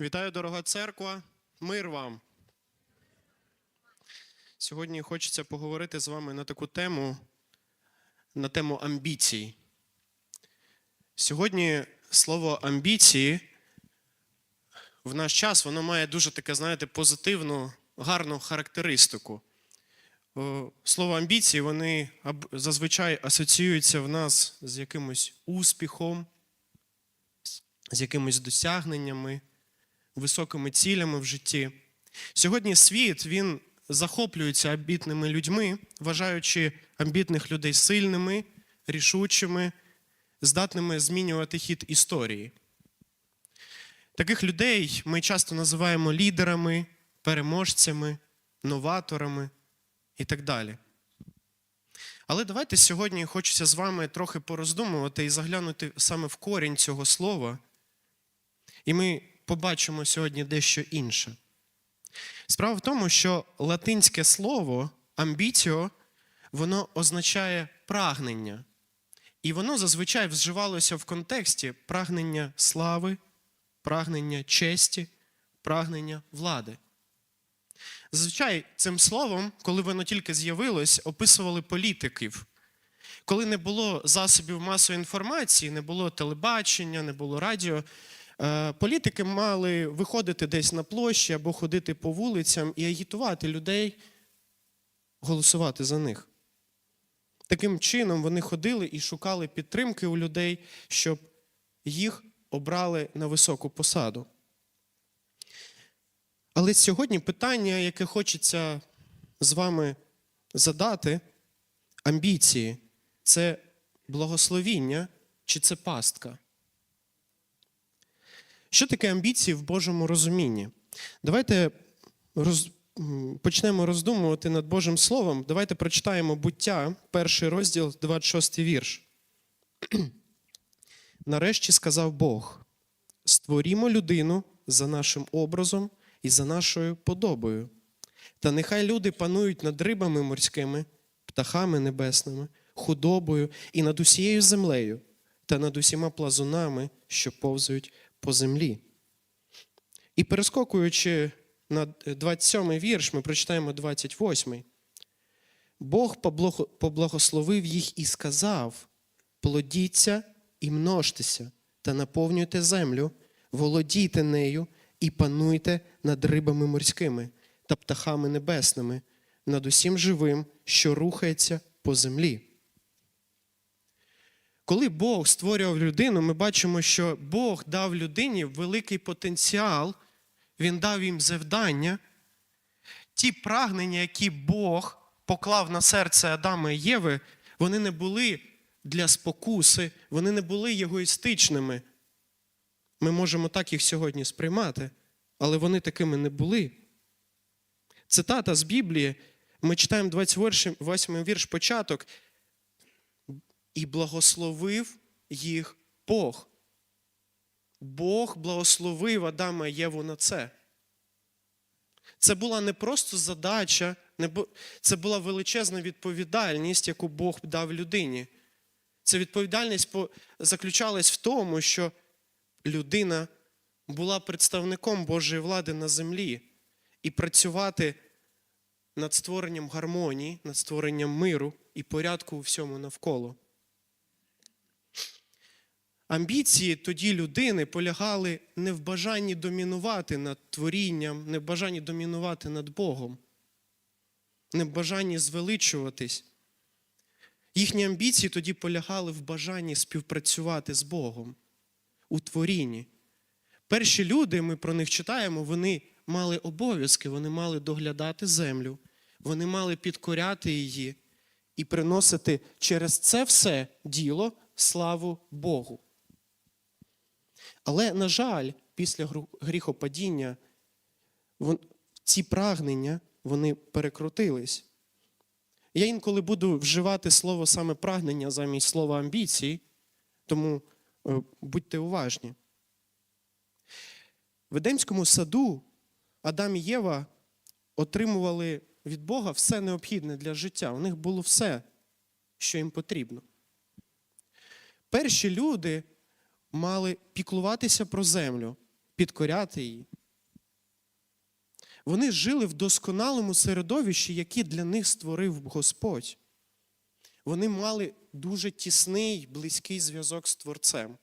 Вітаю, дорога церква, мир вам. Сьогодні хочеться поговорити з вами на таку тему, на тему амбіцій. Сьогодні слово амбіції в наш час воно має дуже таке, знаєте, позитивну, гарну характеристику. Слово амбіції вони зазвичай асоціюються в нас з якимось успіхом, з- з якимись досягненнями, високими цілями в житті. Сьогодні світ він захоплюється амбітними людьми, вважаючи амбітних людей сильними, рішучими, здатними змінювати хід історії. Таких людей ми часто називаємо лідерами, переможцями, новаторами і так далі. Але давайте сьогодні хочеться з вами трохи пороздумувати і заглянути саме в корінь цього слова. І ми побачимо сьогодні дещо інше. Справа в тому, що латинське слово амбіціо, воно означає прагнення. І воно зазвичай вживалося в контексті прагнення слави, прагнення честі, прагнення влади. Зазвичай цим словом, коли воно тільки з'явилось, описували політиків. Коли не було засобів масової інформації, не було телебачення, не було радіо, політики мали виходити десь на площі або ходити по вулицям і агітувати людей голосувати за них. Таким чином вони ходили і шукали підтримки у людей, щоб їх обрали на високу посаду. Але сьогодні питання, яке хочеться з вами задати, амбіції це благословіння чи це пастка? Що таке амбіції в Божому розумінні? Давайте роз... почнемо роздумувати над Божим Словом. Давайте прочитаємо буття, перший розділ, 26 вірш. Нарешті сказав Бог: створімо людину за нашим образом і за нашою подобою. Та нехай люди панують над рибами морськими, птахами небесними, худобою і над усією землею, та над усіма плазунами, що повзають по землі. І перескокуючи на 27 вірш, ми прочитаємо 28. Бог поблагословив їх і сказав: плодіться і множтеся, та наповнюйте землю, володійте нею і пануйте над рибами морськими та птахами небесними, над усім живим, що рухається по землі. Коли Бог створював людину, ми бачимо, що Бог дав людині великий потенціал, Він дав їм завдання. Ті прагнення, які Бог поклав на серце Адама і Єви, вони не були для спокуси, вони не були егоїстичними. Ми можемо так їх сьогодні сприймати, але вони такими не були. Цитата з Біблії, ми читаємо 28 вірш початок. І благословив їх Бог. Бог благословив Адама і Єву на це. Це була не просто задача, це була величезна відповідальність, яку Бог дав людині. Ця відповідальність заключалась в тому, що людина була представником Божої влади на землі і працювати над створенням гармонії, над створенням миру і порядку у всьому навколо. Амбіції тоді людини полягали не в бажанні домінувати над творінням, не в бажанні домінувати над Богом, не в бажанні звеличуватись. Їхні амбіції тоді полягали в бажанні співпрацювати з Богом у творінні. Перші люди, ми про них читаємо, вони мали обов'язки, вони мали доглядати землю, вони мали підкоряти її і приносити через це все діло славу Богу. Але, на жаль, після гріхопадіння ці прагнення вони перекрутились. Я інколи буду вживати слово саме прагнення замість слова амбіції, тому е, будьте уважні. В Едемському саду Адам і Єва отримували від Бога все необхідне для життя. У них було все, що їм потрібно. Перші люди мали піклуватися про землю, підкоряти її. Вони жили в досконалому середовищі, яке для них створив Господь. Вони мали дуже тісний, близький зв'язок з Творцем.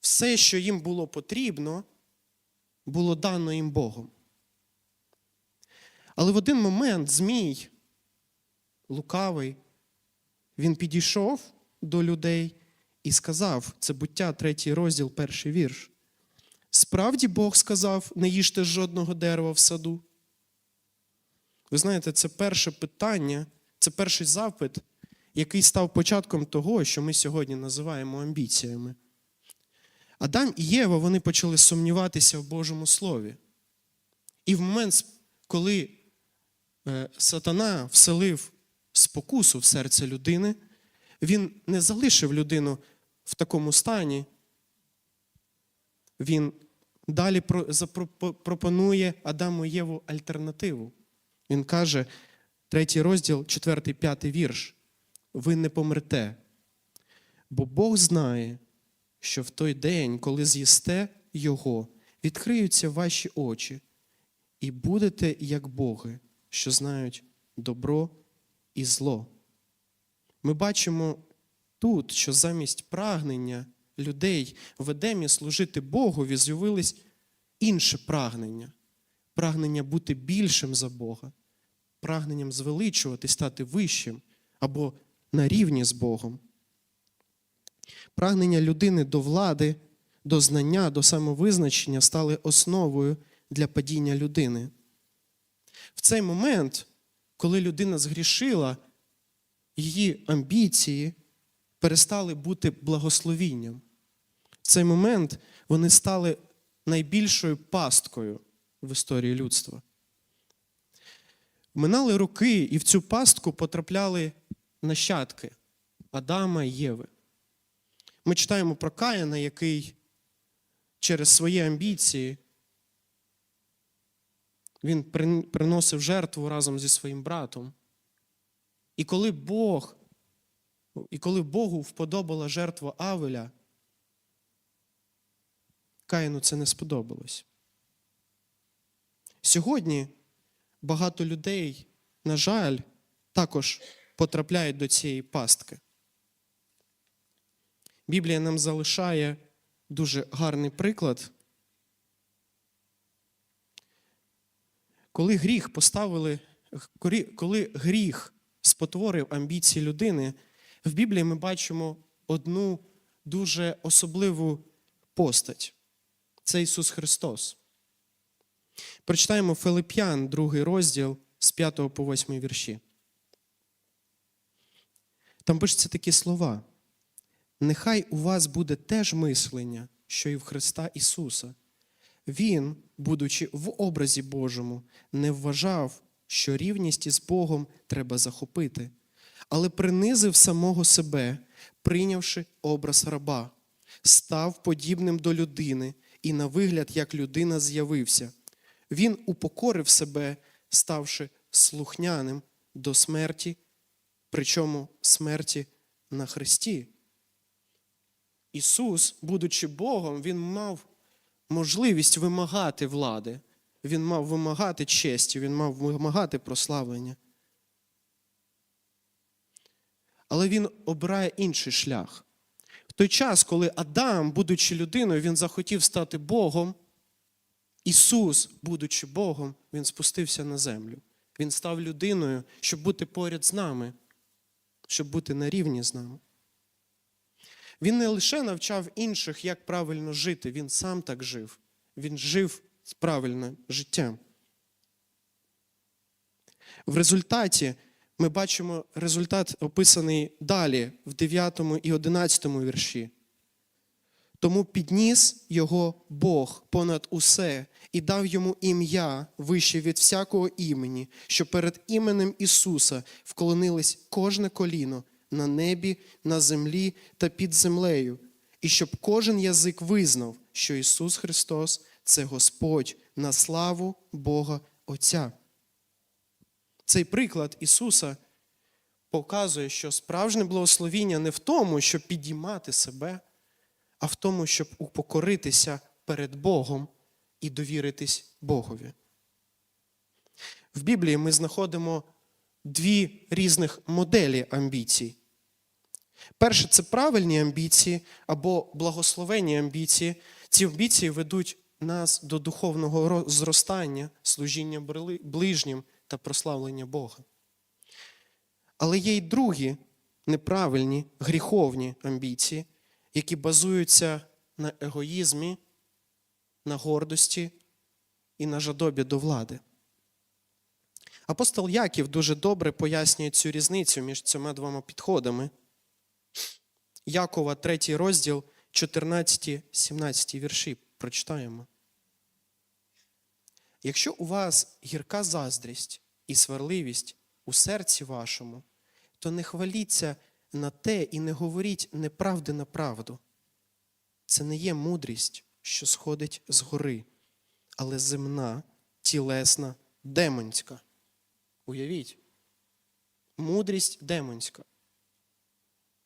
Все, що їм було потрібно, було дано їм Богом. Але в один момент Змій, лукавий, він підійшов до людей і сказав: це буття, третій розділ, перший вірш. Справді Бог сказав: не їжте жодного дерева в саду. Ви знаєте, це перше питання, це перший запит, який став початком того, що ми сьогодні називаємо амбіціями. Адам і Єва вони почали сумніватися в Божому Слові. І в момент, коли е, сатана вселив спокусу в серце людини, він не залишив людину в такому стані. Він далі про- пропонує Адаму і Єву альтернативу. Він каже, третій розділ, четвертий, п'ятий вірш. Ви не помрете, бо Бог знає, що в той день, коли з'їсте Його, відкриються ваші очі, і будете як Боги, що знають добро і зло. Ми бачимо тут, що замість прагнення людей в Едемі служити Богові з'явились інше прагнення прагнення бути більшим за Бога, прагненням звеличувати, стати вищим або на рівні з Богом. Прагнення людини до влади, до знання, до самовизначення стали основою для падіння людини. В цей момент, коли людина згрішила, її амбіції перестали бути благословінням. В цей момент вони стали найбільшою пасткою в історії людства. Минали роки, і в цю пастку потрапляли нащадки Адама і Єви. Ми читаємо про Каїна, який через свої амбіції він приносив жертву разом зі своїм братом. І коли Бог, і коли Богу вподобала жертва Авеля, Каїну це не сподобалось. Сьогодні багато людей, на жаль, також потрапляють до цієї пастки. Біблія нам залишає дуже гарний приклад. Коли гріх поставили, коли гріх спотворив амбіції людини, в Біблії ми бачимо одну дуже особливу постать це Ісус Христос. Прочитаємо Филип'ян, другий розділ з 5 по 8 вірші. Там пишуться такі слова. Нехай у вас буде теж мислення, що і в Христа Ісуса. Він, будучи в образі Божому, не вважав, що рівність із Богом треба захопити, але принизив самого себе, прийнявши образ раба, став подібним до людини і на вигляд як людина з'явився. Він упокорив себе, ставши слухняним до смерті, причому смерті на Христі. Ісус, будучи Богом, Він мав можливість вимагати влади, Він мав вимагати честі, Він мав вимагати прославлення. Але Він обирає інший шлях. В той час, коли Адам, будучи людиною, він захотів стати Богом, Ісус, будучи Богом, Він спустився на землю. Він став людиною, щоб бути поряд з нами, щоб бути на рівні з нами. Він не лише навчав інших, як правильно жити, він сам так жив. Він жив правильним життям. В результаті ми бачимо результат, описаний далі, в 9 і 11 вірші. Тому підніс його Бог понад усе і дав йому ім'я вище від всякого імені, що перед іменем Ісуса вклонилось кожне коліно на небі, на землі та під землею, і щоб кожен язик визнав, що Ісус Христос це Господь на славу Бога Отця. Цей приклад Ісуса показує, що справжнє благословіння не в тому, щоб підіймати себе, а в тому, щоб упокоритися перед Богом і довіритись Богові. В Біблії ми знаходимо дві різних моделі амбіцій. Перше це правильні амбіції або благословенні амбіції. Ці амбіції ведуть нас до духовного зростання, служіння ближнім та прославлення Бога. Але є й другі неправильні, гріховні амбіції, які базуються на егоїзмі, на гордості і на жадобі до влади. Апостол Яків дуже добре пояснює цю різницю між цими двома підходами. Якова, 3 розділ, 14-17 вірші прочитаємо. Якщо у вас гірка заздрість і сварливість у серці вашому, то не хваліться на те і не говоріть неправди на правду. Це не є мудрість, що сходить з гори, але земна, тілесна, демонська. Уявіть, мудрість демонська.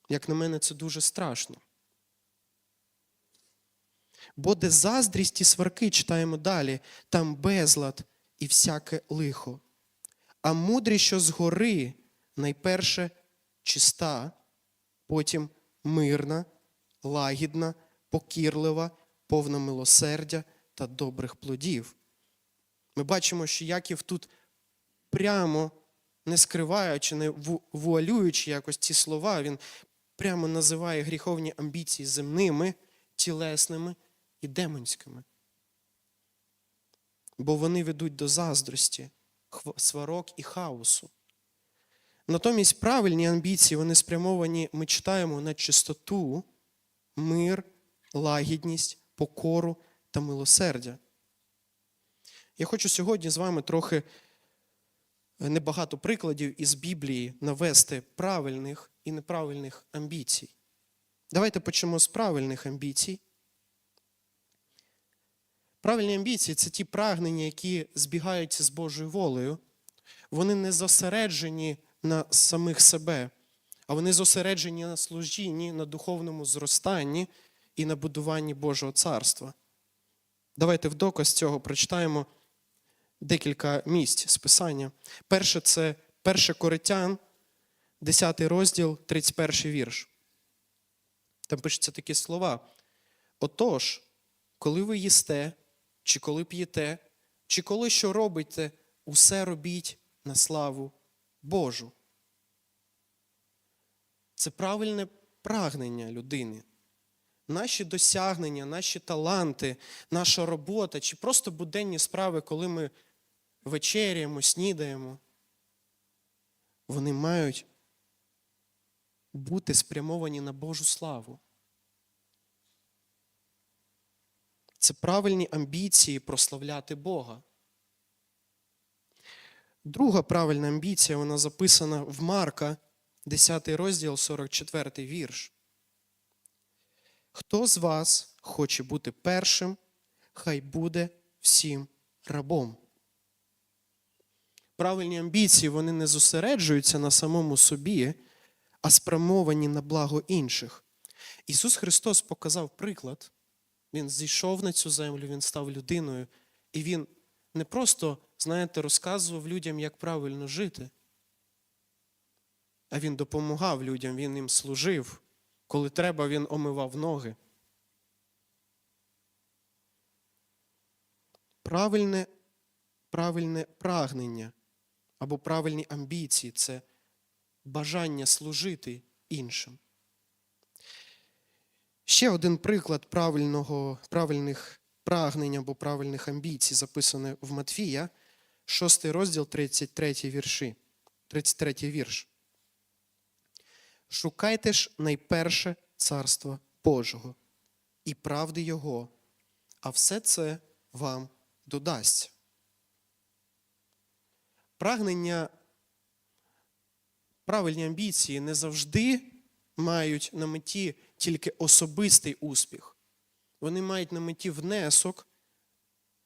Як на мене, це дуже страшно. Бо де заздрість і сварки читаємо далі, там безлад і всяке лихо. А мудрість, що згори, найперше чиста, потім мирна, лагідна, покірлива, повна милосердя та добрих плодів. Ми бачимо, що Яків тут прямо не скриваючи, не вуалюючи якось ці слова, він прямо називає гріховні амбіції земними, тілесними і демонськими. Бо вони ведуть до заздрості, сварок і хаосу. Натомість правильні амбіції вони спрямовані, ми читаємо на чистоту, мир, лагідність, покору та милосердя. Я хочу сьогодні з вами трохи е, небагато прикладів із Біблії навести правильних і неправильних амбіцій. Давайте почнемо з правильних амбіцій. Правильні амбіції це ті прагнення, які збігаються з Божою волею. Вони не зосереджені на самих себе, а вони зосереджені на служінні, на духовному зростанні і на будуванні Божого царства. Давайте в доказ цього прочитаємо декілька місць з Писання. Перше це 1 Коринтян, 10 розділ, 31 вірш. Там пишуться такі слова. Отож, коли ви їсте, чи коли п'єте, чи коли що робите, усе робіть на славу Божу. Це правильне прагнення людини. Наші досягнення, наші таланти, наша робота чи просто буденні справи, коли ми вечеряємо, снідаємо, вони мають бути спрямовані на Божу славу. Це правильні амбіції прославляти Бога. Друга правильна амбіція, вона записана в Марка, 10 розділ, 44 вірш. Хто з вас хоче бути першим, хай буде всім рабом. Правильні амбіції вони не зосереджуються на самому собі, а спрямовані на благо інших. Ісус Христос показав приклад. Він зійшов на цю землю, він став людиною, і він не просто, знаєте, розказував людям, як правильно жити, а він допомагав людям, він їм служив. Коли треба, він омивав ноги. Правильне, правильне прагнення або правильні амбіції це бажання служити іншим. Ще один приклад правильного, правильних прагнень або правильних амбіцій записаний в Матфія, 6 розділ, 33 вірші. 33 вірш. Шукайте ж найперше царство Божого і правди Його, а все це вам додасться. Прагнення, правильні амбіції не завжди мають на меті тільки особистий успіх. Вони мають на меті внесок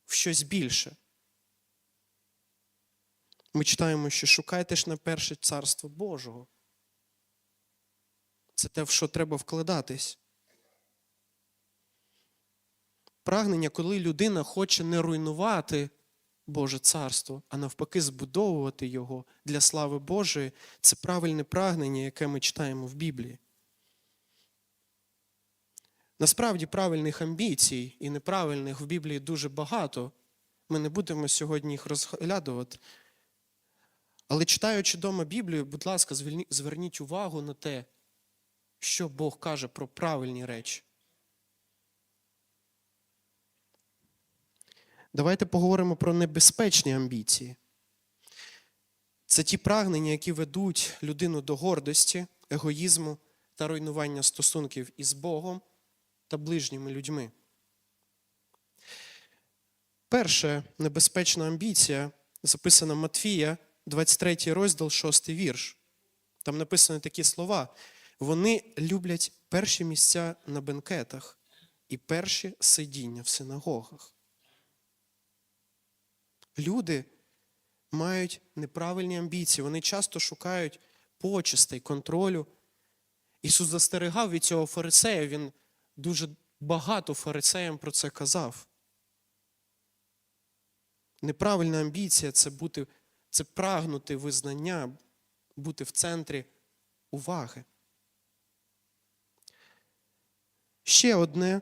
в щось більше. Ми читаємо, що шукайте ж на перше царство Божого. Це те, в що треба вкладатись. прагнення, коли людина хоче не руйнувати Боже царство, а навпаки, збудовувати його для слави Божої, це правильне прагнення, яке ми читаємо в Біблії. Насправді правильних амбіцій і неправильних в Біблії дуже багато. Ми не будемо сьогодні їх розглядувати. Але читаючи вдома Біблію, будь ласка, зверніть увагу на те, що Бог каже про правильні речі. Давайте поговоримо про небезпечні амбіції. Це ті прагнення, які ведуть людину до гордості, егоїзму та руйнування стосунків із Богом та ближніми людьми. Перша небезпечна амбіція записана Матфія, 23 розділ, 6 вірш. Там написано такі слова: вони люблять перші місця на бенкетах і перші сидіння в синагогах. Люди мають неправильні амбіції, вони часто шукають почестей, контролю. Ісус застерегав від цього фарисея, він дуже багато фарисеям про це казав. Неправильна амбіція це бути, це прагнути визнання, бути в центрі уваги. Ще одне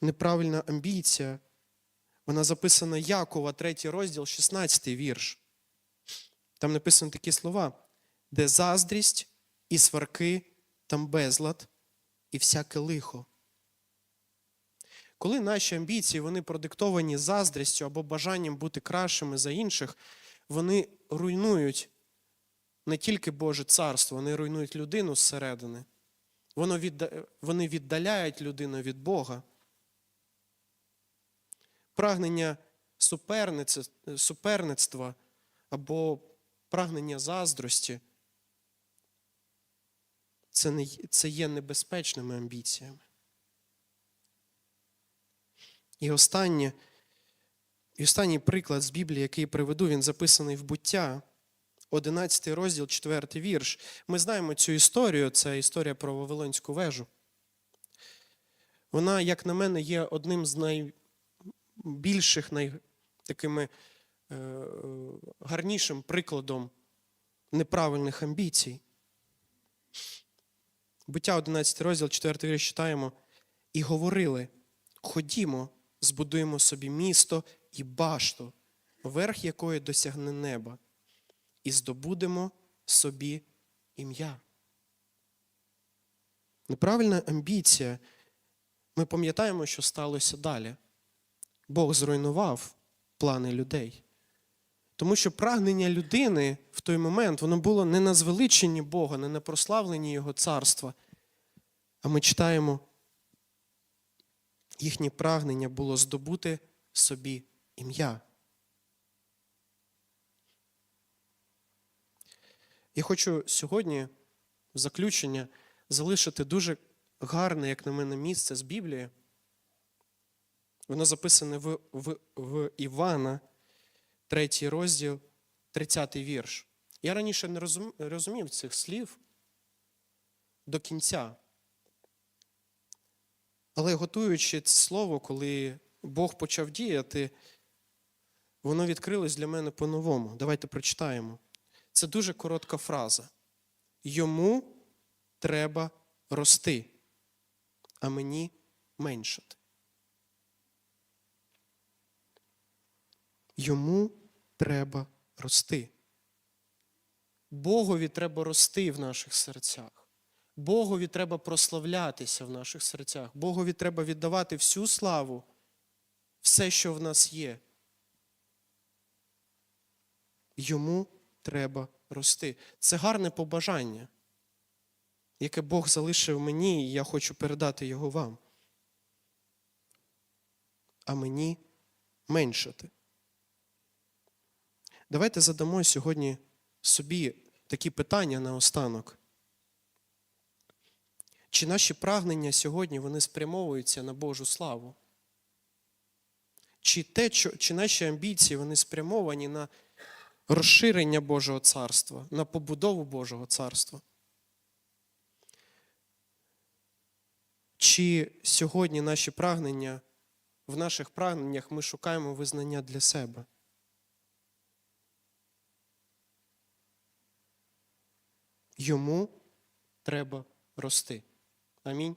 неправильна амбіція. Вона записана Якова, 3 розділ, 16 вірш. Там написано такі слова, де заздрість і сварки, там безлад і всяке лихо. Коли наші амбіції вони продиктовані заздрістю або бажанням бути кращими за інших, вони руйнують не тільки Боже царство, вони руйнують людину зсередини. Вони віддаляють людину від Бога. Прагнення суперництва або прагнення заздрості це, є небезпечними амбіціями. І останнє, і останній приклад з Біблії, який приведу, він записаний в буття, 11 розділ, 4 вірш. Ми знаємо цю історію, це історія про Вавилонську вежу. Вона, як на мене, є одним з найбільших, най, е, гарнішим прикладом неправильних амбіцій. Буття 11 розділ, 4 вірш читаємо. І говорили: ходімо, збудуємо собі місто і башту, верх якої досягне неба, і здобудемо собі ім'я. Неправильна амбіція. Ми пам'ятаємо, що сталося далі. Бог зруйнував плани людей. Тому що прагнення людини в той момент воно було не на звеличенні Бога, не на прославленні Його царства. А ми читаємо, їхнє прагнення було здобути собі ім'я. Я хочу сьогодні, в заключення, залишити дуже гарне, як на мене, місце з Біблії. Воно записане в, в, в Івана, 3 розділ, 30 вірш. Я раніше не розумів цих слів до кінця. Але готуючи це слово, коли Бог почав діяти, воно відкрилось для мене по-новому. Давайте прочитаємо. Це дуже коротка фраза. Йому треба рости, а мені меншати. Йому треба рости. Богові треба рости в наших серцях. Богові треба прославлятися в наших серцях. Богові треба віддавати всю славу, все, що в нас є. Йому треба рости. Це гарне побажання, яке Бог залишив мені, і я хочу передати його вам. А мені меншати. Давайте задамо сьогодні собі такі питання наостанок. Чи наші прагнення сьогодні вони спрямовуються на Божу славу? Чи, те, чи наші амбіції вони спрямовані на розширення Божого царства, на побудову Божого царства? Чи сьогодні наші прагнення в наших прагненнях ми шукаємо визнання для себе. Йому треба рости. Амінь.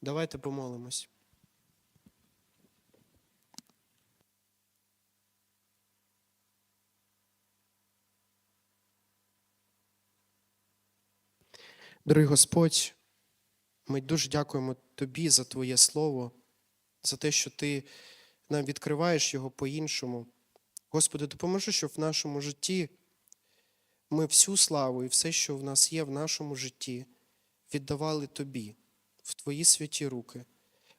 Давайте помолимось. Дорогий Господь, ми дуже дякуємо Тобі за Твоє Слово, за те, що Ти нам відкриваєш його по-іншому. Господи, допоможи, щоб в нашому житті ми всю славу і все, що в нас є в нашому житті, віддавали Тобі, в Твої святі руки.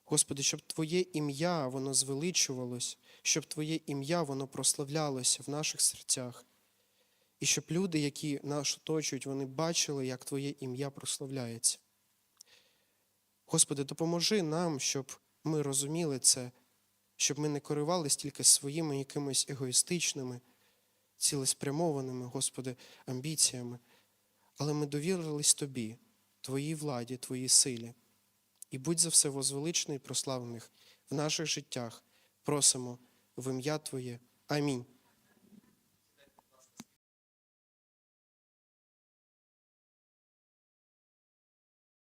Господи, щоб Твоє ім'я воно звеличувалось, щоб Твоє ім'я воно прославлялося в наших серцях. І щоб люди, які нас оточують, вони бачили, як Твоє ім'я прославляється. Господи, допоможи нам, щоб ми розуміли це, щоб ми не керувалися тільки своїми якимись егоїстичними, цілеспрямованими, Господи, амбіціями, але ми довірились Тобі, Твоїй владі, Твоїй силі. І будь за все возвеличений і прославлених в наших життях. Просимо в ім'я Твоє. Амінь.